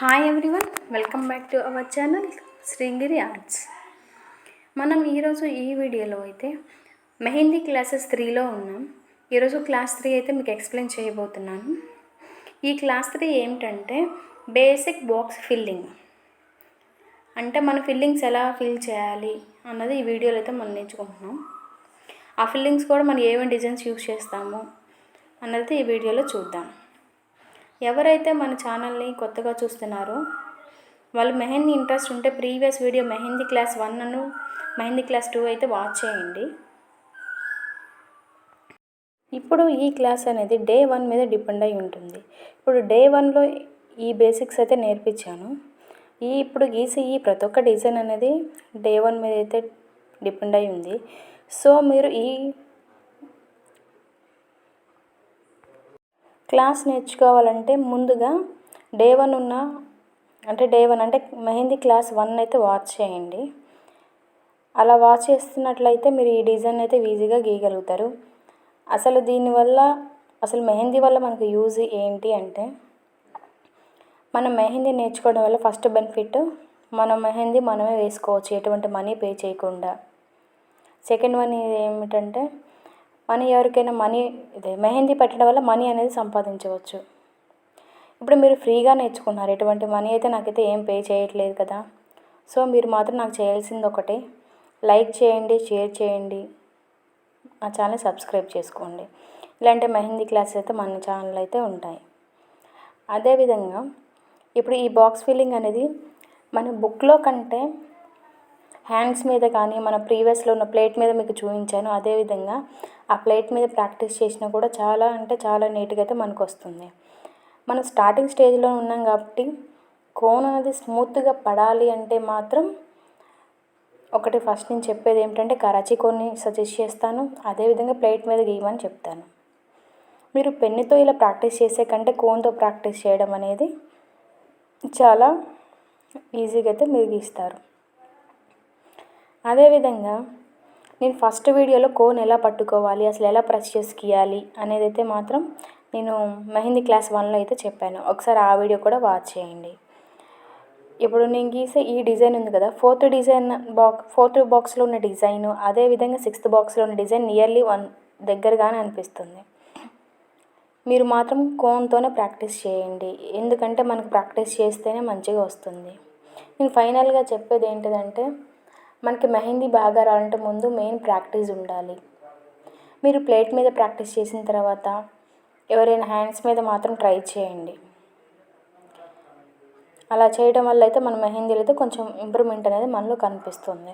Hi everyone welcome back to our channel Srigiri arts మనం ఈరోజు ఈ వీడియోలో అయితే మెహందీ క్లాసెస్ త్రీలో ఉన్నాం. ఈరోజు క్లాస్ త్రీ అయితే మీకు ఎక్స్ప్లెయిన్ చేయబోతున్నాను. ఈ క్లాస్ త్రీ ఏమిటంటే బేసిక్ బాక్స్ ఫిల్లింగ్. అంటే మన ఫిల్లింగ్స్ ఎలా ఫిల్ చేయాలి అన్నది ఈ వీడియోలో అయితే మనం నేర్చుకుంటున్నాం. ఆ ఫిల్లింగ్స్ కూడా మనం ఏమేమి డిజైన్స్ యూజ్ చేస్తాము అన్నది ఈ వీడియోలో చూద్దాం. ఎవరైతే మన ఛానల్ని కొత్తగా చూస్తున్నారో వాళ్ళు మెహందీ ఇంట్రెస్ట్ ఉంటే previous video mehndi class one అను మెహందీ క్లాస్ టూ అయితే వాచ్ చేయండి. ఇప్పుడు ఈ క్లాస్ అనేది డే వన్ మీద డిపెండ్ అయి ఉంటుంది. ఇప్పుడు డే వన్లో ఈ బేసిక్స్ అయితే నేర్పించాను. ఈ ఇప్పుడు గీసే ఈ ప్రతి ఒక్క డిజైన్ అనేది డే వన్ మీద అయితే డిపెండ్ అయి ఉంది. సో మీరు ఈ క్లాస్ నేర్చుకోవాలంటే ముందుగా డే వన్ ఉన్న అంటే డే వన్ అంటే మెహందీ క్లాస్ వన్ అయితే వాచ్ చేయండి. అలా వాచ్ చేస్తున్నట్లయితే మీరు ఈ డిజైన్ అయితే ఈజీగా గీయగలుగుతారు. అసలు దీనివల్ల అసలు మెహందీ వల్ల మనకు యూజ్ ఏంటి అంటే మనం మెహందీ నేర్చుకోవడం వల్ల ఫస్ట్ బెనిఫిట్ మన మెహందీ మనమే వేసుకోవచ్చు ఎటువంటి మనీ పే చేయకుండా. సెకండ్ వన్ ఏమిటంటే మనీ ఎవరికైనా మనీ ఇదే మెహందీ పెట్టడం వల్ల మనీ అనేది సంపాదించవచ్చు. ఇప్పుడు మీరు ఫ్రీగా నేర్చుకున్నారు ఎటువంటి మనీ అయితే నాకైతే ఏం పే చేయట్లేదు కదా. సో మీరు మాత్రం నాకు చేయాల్సింది ఒకటి. లైక్ చేయండి షేర్ చేయండి. నా ఛానల్ సబ్స్క్రైబ్ చేసుకోండి. ఇలాంటి మెహందీ క్లాసెస్ అయితే మన ఛానల్ అయితే ఉంటాయి. అదేవిధంగా ఇప్పుడు ఈ బాక్స్ ఫిల్లింగ్ అనేది మన బుక్లో కంటే హ్యాండ్స్ మీద కానీ మన ప్రీవియస్లో ఉన్న ప్లేట్ మీద మీకు చూపించాను. అదేవిధంగా ఆ ప్లేట్ మీద ప్రాక్టీస్ చేసినా కూడా చాలా అంటే చాలా నీట్గా అయితే మనకు వస్తుంది. మనం స్టార్టింగ్ స్టేజ్లో ఉన్నాం కాబట్టి కోన్ అనేది స్మూత్గా పడాలి అంటే మాత్రం ఒకటి ఫస్ట్ నేను చెప్పేది ఏమిటంటే కరాచీ కోన్ని సజెస్ట్ చేస్తాను. అదేవిధంగా ప్లేట్ మీద గీయమని చెప్తాను. మీరు పెన్నుతో ఇలా ప్రాక్టీస్ చేసే కంటే కోన్తో ప్రాక్టీస్ చేయడం అనేది చాలా ఈజీగా అయితే మీరు గీస్తారు. అదేవిధంగా నేను ఫస్ట్ వీడియోలో కోన్ ఎలా పట్టుకోవాలి అసలు ఎలా ప్రెస్ చేసి గీయాలి అనేది అయితే మాత్రం నేను మెహందీ క్లాస్ వన్లో అయితే చెప్పాను. ఒకసారి ఆ వీడియో కూడా వాచ్ చేయండి. ఇప్పుడు నేను గీసే ఈ డిజైన్ ఉంది కదా ఫోర్త్ డిజైన్ బాక్స్ ఫోర్త్ బాక్స్లో ఉన్న డిజైన్ అదేవిధంగా సిక్స్త్ బాక్స్లో ఉన్న డిజైన్ నియర్లీ వన్ దగ్గరగానే అనిపిస్తుంది. మీరు మాత్రం కోన్తోనే ప్రాక్టీస్ చేయండి. ఎందుకంటే మనకు ప్రాక్టీస్ చేస్తేనే మంచిగా వస్తుంది. నేను ఫైనల్గా చెప్పేది ఏంటిదంటే మనకి మెహందీ బాగా రావాలంటే ముందు మెయిన్ ప్రాక్టీస్ ఉండాలి. మీరు ప్లేట్ మీద ప్రాక్టీస్ చేసిన తర్వాత ఎవరైనా హ్యాండ్స్ మీద మాత్రం ట్రై చేయండి. అలా చేయడం వల్ల అయితే మన మెహందీలో అయితే కొంచెం ఇంప్రూవ్మెంట్ అనేది మనలో కనిపిస్తుంది.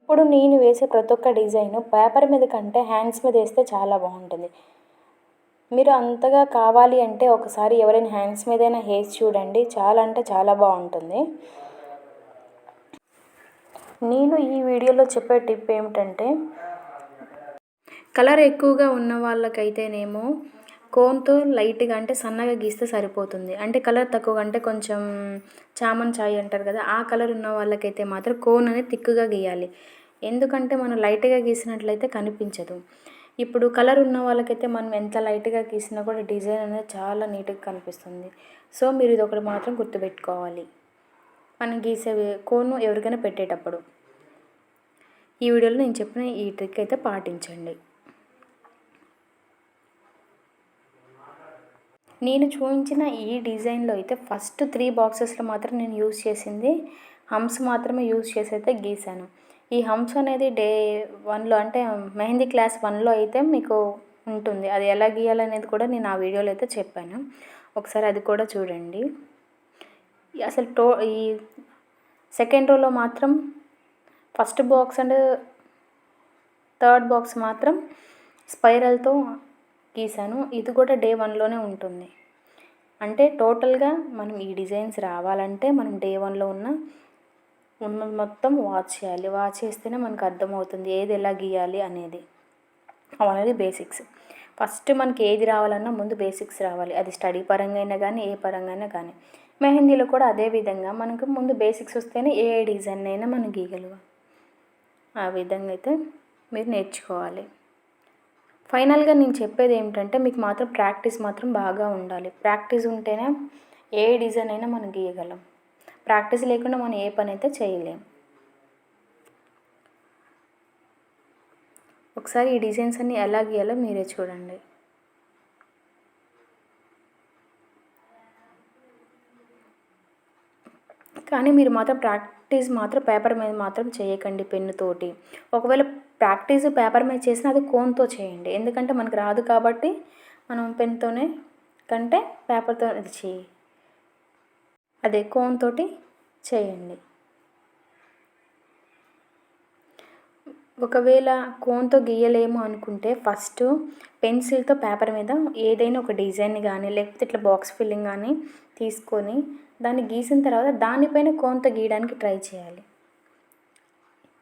ఇప్పుడు నేను వేసే ప్రతి ఒక్క డిజైన్ పేపర్ మీద కంటే హ్యాండ్స్ మీద వేస్తే చాలా బాగుంటుంది. మీరు అంతగా కావాలి అంటే ఒకసారి ఎవరైనా హ్యాండ్స్ మీదైనా వేసి చూడండి. చాలా అంటే చాలా బాగుంటుంది. నేను ఈ వీడియోలో చెప్పే టిప్ ఏమిటంటే కలర్ ఎక్కువగా ఉన్న వాళ్ళకైతేనేమో కోన్తో లైట్గా అంటే సన్నగా గీస్తే సరిపోతుంది. అంటే కలర్ తక్కువ అంటే కొంచెం చామన్ చాయ్ అంటారు కదా ఆ కలర్ ఉన్న వాళ్ళకైతే మాత్రం కోన్ అనేది తిక్కుగా గీయాలి. ఎందుకంటే మనం లైట్గా గీసినట్లయితే కనిపించదు. ఇప్పుడు కలర్ ఉన్న వాళ్ళకైతే మనం ఎంత లైట్గా గీసినా కూడా డిజైన్ అనేది చాలా నీట్గా కనిపిస్తుంది. సో మీరు ఇది ఒకటి మాత్రం గుర్తుపెట్టుకోవాలి. మనం గీసే కోను ఎవరికైనా పెట్టేటప్పుడు. ఈ వీడియోలో నేను చెప్పిన ఈ ట్రిక్ అయితే పాటించండి. నేను చూపించిన ఈ డిజైన్లో అయితే ఫస్ట్ త్రీ బాక్సెస్లో మాత్రం నేను యూస్ చేసింది హంస్ మాత్రమే యూస్ చేసి అయితే గీసాను. ఈ హంస్ అనేది డే వన్లో అంటే మెహందీ క్లాస్ వన్లో అయితే మీకు ఉంటుంది. అది ఎలా గీయాలనేది కూడా నేను ఆ వీడియోలో అయితే చెప్పాను. ఒకసారి అది కూడా చూడండి. అసలు టో ఈ సెకండ్ రోలో మాత్రం first box and third box మాత్రం స్పైరల్తో గీసాను. ఇది కూడా డే వన్లోనే ఉంటుంది. అంటే టోటల్గా మనం ఈ డిజైన్స్ రావాలంటే మనం డే వన్లో ఉన్న ఉన్న మొత్తం వాచ్ చేయాలి. వాచ్ చేస్తేనే మనకు అర్థమవుతుంది ఏది ఎలా గీయాలి అనేది. అనేది బేసిక్స్. ఫస్ట్ మనకి ఏది రావాలన్నా ముందు బేసిక్స్ రావాలి. అది స్టడీ పరంగా అయినా కానీ ఏ పరంగా అయినా కానీ మెహందీలో కూడా అదే విధంగా మనకు ముందు బేసిక్స్ వస్తేనే ఏ డిజైన్ అయినా మనం గీయగలవు ఆ విధంగా అయితే మీరు నేర్చుకోవాలి. ఫైనల్గా నేను చెప్పేది ఏమిటంటే మీకు మాత్రం ప్రాక్టీస్ మాత్రం బాగా ఉండాలి. ప్రాక్టీస్ ఉంటేనే ఏ డిజైన్ అయినా మనం గీయగలం. ప్రాక్టీస్ లేకుండా మనం ఏ పని అయితే చేయలేం. ఒకసారి ఈ డిజైన్స్ అన్నీ ఎలా గీయాలో మీరే చూడండి. కానీ మీరు మాత్రం ప్రాక్టీస్ మాత్రం పేపర్ మీద మాత్రం చేయకండి పెన్నుతోటి ఒకవేళ ప్రాక్టీస్ పేపర్ మీద చేసినా అది కోన్తో చేయండి. ఎందుకంటే మనకు రాదు కాబట్టి మనం పెన్తోనే కంటే పేపర్తో అది చేయి. అదే కోన్తో చేయండి. ఒకవేళ కోన్తో గీయలేము అనుకుంటే ఫస్ట్ పెన్సిల్తో పేపర్ మీద ఏదైనా ఒక డిజైన్ కానీ లేకపోతే ఇట్లా బాక్స్ ఫిల్లింగ్ కానీ తీసుకొని దాన్ని గీసిన తర్వాత దానిపైన కోన్తో గీయడానికి ట్రై చేయాలి.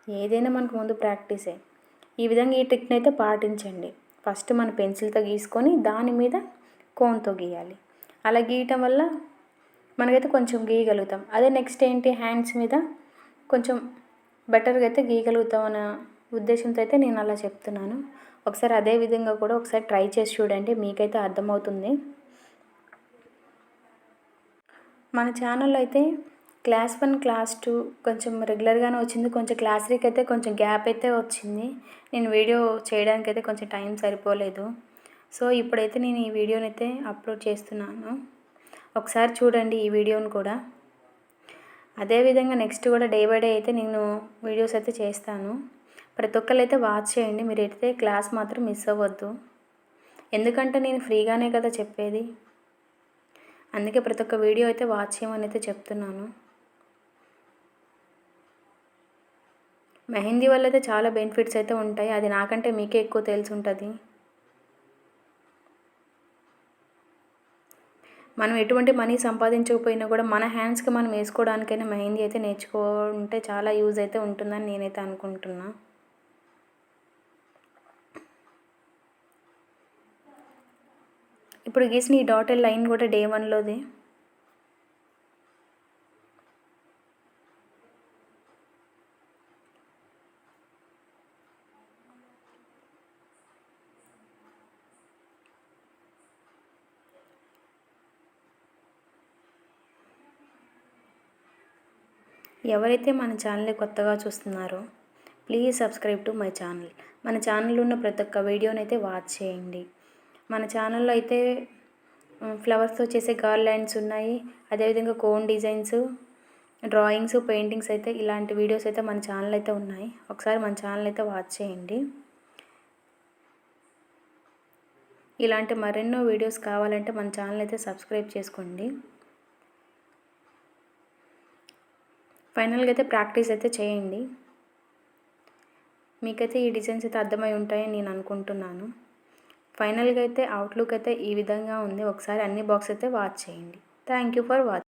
ఏదైనా మనకు ముందు ప్రాక్టీసే. ఈ విధంగా ఈ ట్రిక్ని అయితే పాటించండి. ఫస్ట్ మన పెన్సిల్తో గీసుకొని దాని మీద కోన్తో గీయాలి. అలా గీయటం వల్ల మనకైతే కొంచెం గీయగలుగుతాం. అదే నెక్స్ట్ ఏంటి? హ్యాండ్స్ మీద కొంచెం బెటర్గా అయితే గీయగలుగుతాం అన్న ఉద్దేశంతో అయితే నేను అలా చెప్తున్నాను. ఒకసారి అదే విధంగా కూడా ఒకసారి ట్రై చేసి చూడండి. మీకైతే అర్థమవుతుంది. మన ఛానల్లో అయితే క్లాస్ వన్ క్లాస్ టూ కొంచెం రెగ్యులర్గానే వచ్చింది. కొంచెం క్లాస్ త్రీకి అయితే కొంచెం గ్యాప్ అయితే వచ్చింది. నేను వీడియో చేయడానికి అయితే కొంచెం టైం సరిపోలేదు. సో ఇప్పుడైతే నేను ఈ వీడియోని అయితే అప్లోడ్ చేస్తున్నాను. ఒకసారి చూడండి ఈ వీడియోని కూడా. అదేవిధంగా నెక్స్ట్ కూడా డే బై డే అయితే నేను వీడియోస్ అయితే చేస్తాను. ప్రతి ఒక్కరు అయితే వాచ్ చేయండి. మీరు అయితే క్లాస్ మాత్రం మిస్ అవ్వద్దు. ఎందుకంటే నేను ఫ్రీగానే కదా చెప్పేది. అందుకే ప్రతి ఒక్క వీడియో అయితే వాచ్ చేయమని అయితే చెప్తున్నాను. మెహందీ వల్ల అయితే చాలా బెనిఫిట్స్ అయితే ఉంటాయి. అది నాకంటే మీకే ఎక్కువ తెలిసి ఉంటుంది మనం ఎటువంటి మనీ సంపాదించకపోయినా కూడా మన హ్యాండ్స్కి మనం వేసుకోవడానికైనా మెహందీ అయితే నేర్చుకుంటే చాలా యూజ్ అయితే ఉంటుందని నేనైతే అనుకుంటున్నాను ఇప్పుడు గీసిన ఈ డాటెడ్ లైన్ కూడా డే వన్లోది ఎవరైతే మన ఛానల్ని కొత్తగా చూస్తున్నారో please subscribe to my channel మన ఛానల్ ఉన్న ప్రతి ఒక్క వీడియోనైతే అయితే వాచ్ చేయండి. మన ఛానల్లో అయితే ఫ్లవర్స్తో చేసే గార్లాండ్స్ ఉన్నాయి. అదేవిధంగా కోన్ డిజైన్స్ డ్రాయింగ్స్ పెయింటింగ్స్ అయితే ఇలాంటి వీడియోస్ అయితే మన ఛానల్ అయితే ఉన్నాయి. ఒకసారి మన ఛానల్ అయితే వాచ్ చేయండి. ఇలాంటి మరెన్నో వీడియోస్ కావాలంటే మన ఛానల్ అయితే సబ్స్క్రైబ్ చేసుకోండి. ఫైనల్గా అయితే ప్రాక్టీస్ అయితే చేయండి. మీకైతే ఈ డిజైన్స్ అయితే అర్థమై ఉంటాయని నేను అనుకుంటున్నాను. ఫైనల్గా అయితే అవుట్లుక్ అయితే ఈ విధంగా ఉంది. ఒకసారి అన్ని బాక్స్ అయితే వాచ్ చేయండి. Thank you for watch